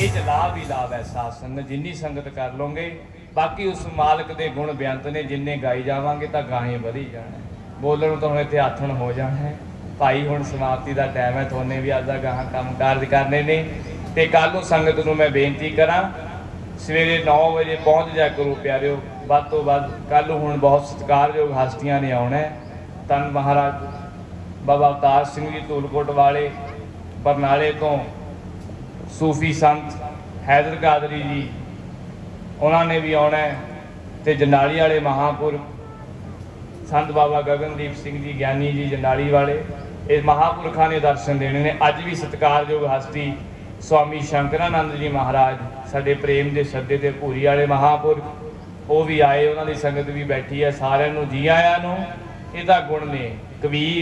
ਇਹ ਚ ਲਾਭ ਹੀ ਲਾਭ ਹੈ ਸਾਸਨ ਜਿੰਨੀ ਸੰਗਤ ਕਰ ਲੋਗੇ ਬਾਕੀ ਉਸ ਮਾਲਕ ਦੇ ਗੁਣ ਬਿਆੰਤ ਨੇ, ਜਿੰਨੇ ਗਾਈ ਜਾਵਾਂਗੇ ਤਾਂ ਗਾਹੇ ਵਧੀ ਜਾਣਾ ਬੋਲਣ ਤੋਂ ਹੁਣ ਇੱਥੇ ਆਥਣ ਹੋ ਜਾਣਾ ਹੈ। ਭਾਈ ਹੁਣ ਸਮਾਪਤੀ ਦਾ ਟਾਈਮ ਹੈ, ਤੁਹਾਨੇ ਵੀ ਅੱਜ ਦਾ ਗਾਹਾਂ ਕੰਮ ਕਾਰਜ ਕਰਨੇ ਨੇ। ਤੇ ਕੱਲ ਨੂੰ ਸੰਗਤ ਨੂੰ ਮੈਂ ਬੇਨਤੀ ਕਰਾਂ, ਸਵੇਰੇ 9 ਵਜੇ ਪਹੁੰਚ ਜਾ ਕਰੋ ਪਿਆਰਿਓ। ਵੱਧ ਤੋਂ ਵੱਧ ਕੱਲ ਹੁਣ ਬਹੁਤ ਸਤਿਕਾਰਯੋਗ ਹਸਤੀਆਂ ਨੇ ਆਉਣਾ ਹੈ। ਤਨ ਮਹਾਰਾਜ, ਬਾਬਾ ਅਵਤਾਰ ਸਿੰਘ ਜੀ, ਧੂਲਕੋਟ ਵਾਲੇ, ਬਰਨਾਲੇ ਤੋਂ ਸੂਫੀ ਸੰਤ ਹੈਦਰ ਕਾਦਰੀ ਜੀ, ਉਹਨਾਂ ਨੇ ਵੀ ਆਉਣਾ ਹੈ ਤੇ ਜਨਾਲੀ ਵਾਲੇ ਮਹਾਪੁਰਖ ਸੰਤ ਬਾਬਾ ਗਗਨਦੀਪ ਸਿੰਘ ਜੀ ਗਿਆਨੀ ਜੀ ਜਨਾਲੀ ਵਾਲੇ, ਇਹ ਮਹਾਪੁਰਖਾਂ ਨੇ ਦਰਸ਼ਨ ਦੇਣੇ ਨੇ। ਅੱਜ ਵੀ ਸਤਿਕਾਰਯੋਗ ਹਸਤੀ ਸਵਾਮੀ ਸ਼ੰਕਰਾਨੰਦ ਜੀ ਮਹਾਰਾਜ, ਸਾਡੇ ਪ੍ਰੇਮ ਦੇ ਸੱਦੇ ਤੇ ਭੂਰੀ ਵਾਲੇ ਮਹਾਪੁਰਖ ਉਹ ਵੀ ਆਏ, ਉਹਨਾਂ ਦੀ ਸੰਗਤ ਵੀ ਬੈਠੀ ਹੈ, ਸਾਰਿਆਂ ਨੂੰ, ਜੀ ਆਇਆਂ ਨੂੰ ਇਹਦਾ ਗੁਣ ਨੇ। ਕਬੀਰ